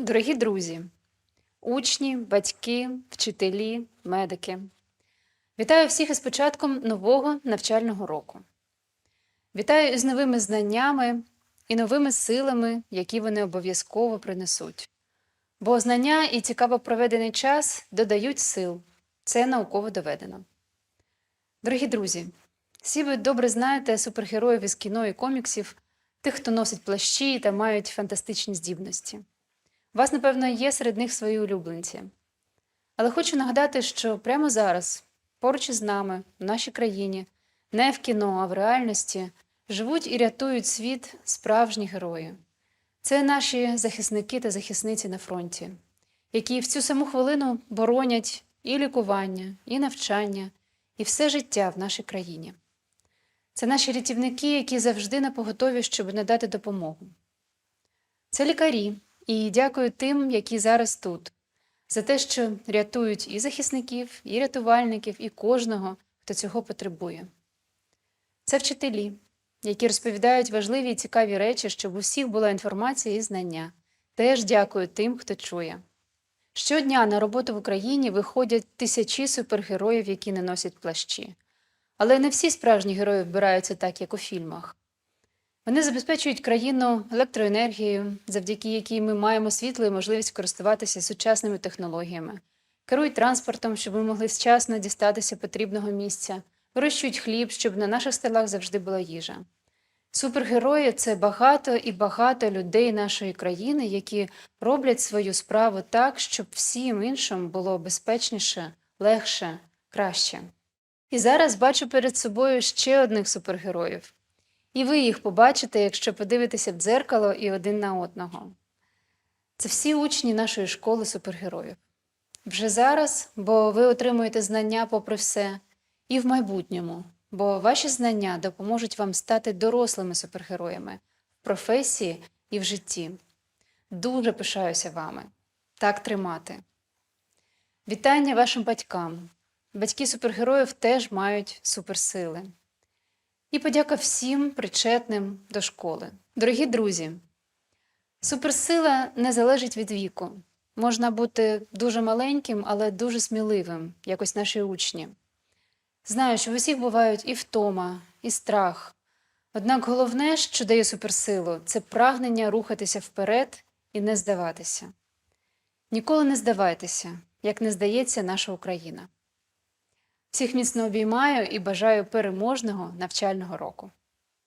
Дорогі друзі, учні, батьки, вчителі, медики. Вітаю всіх із початком нового навчального року. Вітаю із новими знаннями і новими силами, які вони обов'язково принесуть. Бо знання і цікаво проведений час додають сил. Це науково доведено. Дорогі друзі, всі ви добре знаєте супергероїв із кіно і коміксів, тих, хто носить плащі та мають фантастичні здібності. У вас, напевно, є серед них свої улюбленці. Але хочу нагадати, що прямо зараз, поруч із нами, в нашій країні, не в кіно, а в реальності, живуть і рятують світ справжні герої. Це наші захисники та захисниці на фронті, які в цю саму хвилину боронять і лікування, і навчання, і все життя в нашій країні. Це наші рятівники, які завжди на поготові, щоб надати допомогу. Це лікарі, і дякую тим, які зараз тут, за те, що рятують і захисників, і рятувальників, і кожного, хто цього потребує. Це вчителі, які розповідають важливі і цікаві речі, щоб у всіх була інформація і знання. Теж дякую тим, хто чує. Щодня на роботу в Україні виходять тисячі супергероїв, які не носять плащі. Але не всі справжні герої вбираються так, як у фільмах. Вони забезпечують країну електроенергією, завдяки якій ми маємо світло і можливість користуватися сучасними технологіями, керують транспортом, щоб ми могли вчасно дістатися потрібного місця, вирощують хліб, щоб на наших столах завжди була їжа. Супергерої це багато і багато людей нашої країни, які роблять свою справу так, щоб всім іншим було безпечніше, легше, краще. І зараз бачу перед собою ще одних супергероїв. І ви їх побачите, якщо подивитеся в дзеркало і один на одного. Це всі учні нашої школи супергероїв. Вже зараз, бо ви отримуєте знання попри все, і в майбутньому, бо ваші знання допоможуть вам стати дорослими супергероями в професії і в житті. Дуже пишаюся вами. Так тримати. Вітання вашим батькам. Батьки супергероїв теж мають суперсили. І подяка всім причетним до школи. Дорогі друзі, суперсила не залежить від віку. Можна бути дуже маленьким, але дуже сміливим, як ось наші учні. Знаю, що в усіх бувають і втома, і страх. Однак головне, що дає суперсилу, це прагнення рухатися вперед і не здаватися. Ніколи не здавайтеся, як не здається наша Україна. Всіх міцно обіймаю і бажаю переможного навчального року.